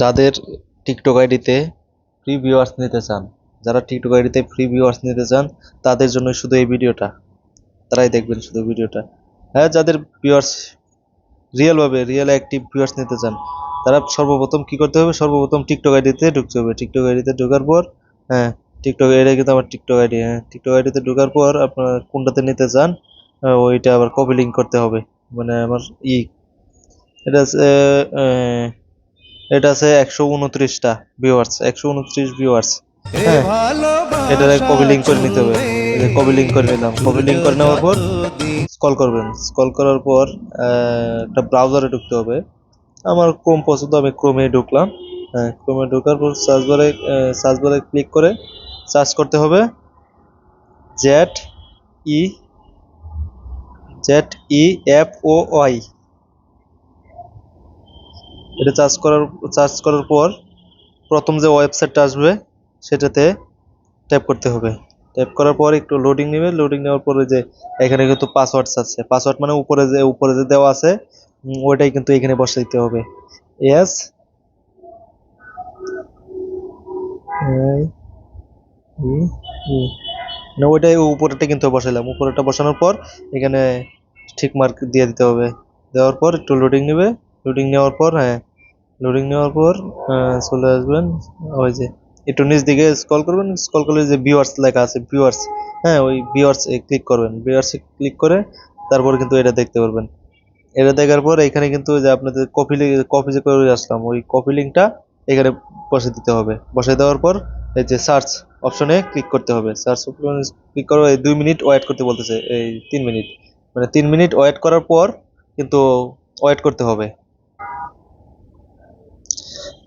যাদের টিকটক আইডিতে free viewers নিতে চান, যারা টিকটক আইডিতে ফ্রি ভিউয়ার্স নিতে চান, তাদের জন্য শুধু এই ভিডিওটা। তারাই দেখবেন শুধু ভিডিওটা। হ্যাঁ যাদের ভিউয়ার্স রিয়েলভাবে রিয়েল অ্যাক্টিভ ভিউয়ার্স নিতে চান, তারা সর্বপ্রথম কি করতে হবে? সর্বপ্রথম টিকটক আইডিতে ঢুকতে হবে। টিকটক আইডিতে ঢোকার পর হ্যাঁ টিকটক এটা কিন্তু আমার টিকটক আইডি হ্যাঁ টিকটক আইডিতে ঢোকার পর আপনার কোনটাতে নিতে চান ওইটা আবার কপি লিঙ্ক করতে হবে। মানে আমার ই, এটা এটা আছে একশো উনত্রিশটা ভিউয়ার্স একশো উনত্রিশ ভিউয়ার্স হ্যাঁ। এটা কপি লিঙ্ক করে নিতে হবে। কপি লিঙ্ক করে নিলাম। কপি লিঙ্ক করে নেওয়ার পর স্কল করবেন। স্কল করার পর একটা ব্রাউজারে ঢুকতে হবে। আমার ক্রোম পছন্দ আমি ক্রোমে ঢুকলাম। হ্যাঁ ক্রোমে ঢোকার পর সার্চ বারে সার্চ বারে ক্লিক করে সার্চ করতে হবে Z E Z E F O Y এটা চার্জ করার চার্জ করার পর প্রথম যে ওয়েবসাইটটা আসবে, সেটাতে ট্যাপ করতে হবে। ট্যাপ করার পর একটু লোডিং নেবে লোডিং নেওয়ার পরে যে এখানে কিন্তু পাসওয়ার্ড আছে। পাসওয়ার্ড মানে উপরে যে উপরে যে দেওয়া আছে ওইটাই কিন্তু এখানে বসে দিতে হবে। এস না, ওইটাই উপরেটা কিন্তু বসাইলাম। উপরেটা বসানোর পর এখানে ঠিক মার্ক দিয়ে দিতে হবে। দেওয়ার পর একটু লোডিং নেবে। লোডিং নেওয়ার পর হ্যাঁ লোডিং নেওয়ার পর চলে আসবেন ওই যে, একটু নিচ দিকে স্ক্রল করবেন স্ক্রল করলে যে ভিউয়ার্স লেখা আছে ভিউয়ার্স হ্যাঁ ওই ভিউয়ার্স এ ক্লিক করবেন ভিউয়ার্স ক্লিক করে তারপর কিন্তু এটা দেখতে পারবেন। এটা দেখার পর এখানে কিন্তু যে আপনাদের কপি কপি যে করে আসলাম, ওই কপি লিঙ্কটা এখানে বসে দিতে হবে। বসে দেওয়ার পর এই যে সার্চ অপশনে ক্লিক করতে হবে। সার্চ অপশনে ক্লিক করে এই দুই মিনিট ওয়েট করতে বলতেছে, এই তিন মিনিট মানে তিন মিনিট ওয়েট করার পর কিন্তু ওয়েট করতে হবে।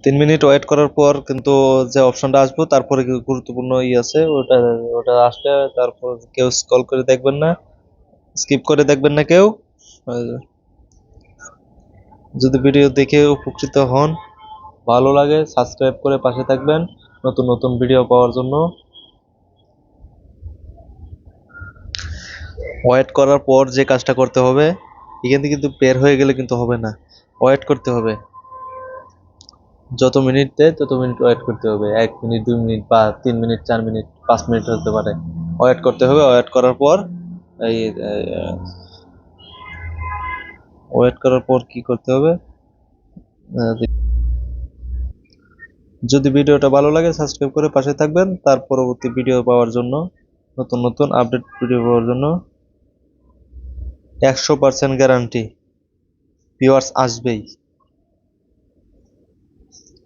তিন মিনিট ওয়েট করার পর কিন্তু যে অপশনটা আসব, তারপরে গুরুত্বপূর্ণ ই আছে, ওটা ওটা আসলে তারপর কেউ স্ক্রল করে দেখবেন না স্কিপ করে দেখবেন না কেউ। যদি ভিডিও দেখে উপকৃত হন, ভালো লাগে সাবস্ক্রাইব করে পাশে থাকবেন, নতুন নতুন ভিডিও পাওয়ার জন্য। ওয়েট করার পর যে কাজটা করতে হবে, এখান থেকে কিন্তু বের হয়ে গেলে কিন্তু হবে না। ওয়েট করতে হবে। যত মিনিট দেয়, তত মিনিট ওয়েট করতে হবে। এক মিনিট দুই মিনিট বা তিন মিনিট চার মিনিট পাঁচ মিনিট হতে পারে। ওয়েট করতে হবে। ওয়েট করার পর এই ওয়েট করার পর কি করতে হবে? যদি ভিডিওটা ভালো লাগে সাবস্ক্রাইব করে পাশে থাকবেন। তার পরবর্তী ভিডিও পাওয়ার জন্য, নতুন নতুন আপডেট ভিডিও পাওয়ার জন্য একশো পার্সেন্ট গ্যারান্টি ভিউয়ার্স আসবেই।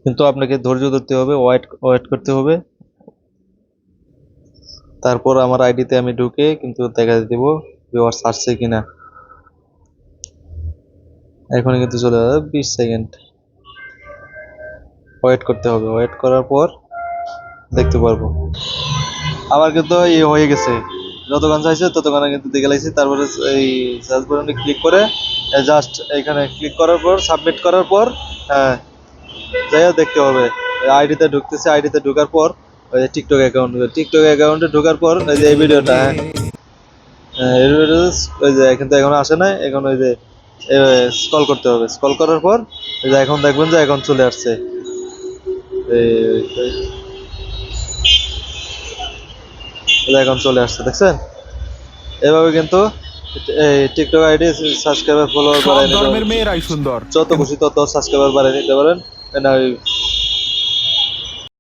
কিন্তু আপনাকে ধৈর্য ধরতে হবে ওয়েট ওয়েট করতে হবে। তারপর আমার আইডিতে আমি ঢুকে কিন্তু দেখা দিব ভিউয়ার্স আসছে কিনা। এখন কিন্তু চলে যাবে বিশ সেকেন্ড ওয়েট করতে হবে ওয়েট করার পর দেখতে পারব। আমার কিন্তু ইয়ে হয়ে গেছে। যতক্ষণ চাইছে ততক্ষণে কিন্তু দেখে লাইছি। তারপরে এই সার্চ বাটনে ক্লিক করে জাস্ট এখানে ক্লিক করার পর সাবমিট করার পর হ্যাঁ যাইয়া দেখতে হবে। আইডিতে ঢুকতেছে। আইডিতে ঢোকার পর ওই যে টিকটক অ্যাকাউন্ট টিকটক অ্যাকাউন্টে ঢোকার পর ওই যে এই ভিডিওটা হ্যাঁ। হ্যাঁ, ওই যে কিন্তু এখন আসে না এখন ওই যে স্কল করতে হবে। স্কল করার পর ওই যে এখন দেখবেন যে এখন চলে আসছে। এখন চলে আসছে দেখছেন? এভাবে কিন্তু এই টিকটক আইডি সাবস্ক্রাইবার ফলোয়ার বাড়ায় নিতে যত খুশি তত সাবস্ক্রাইবার বাড়িয়ে নিতে পারেন। the nose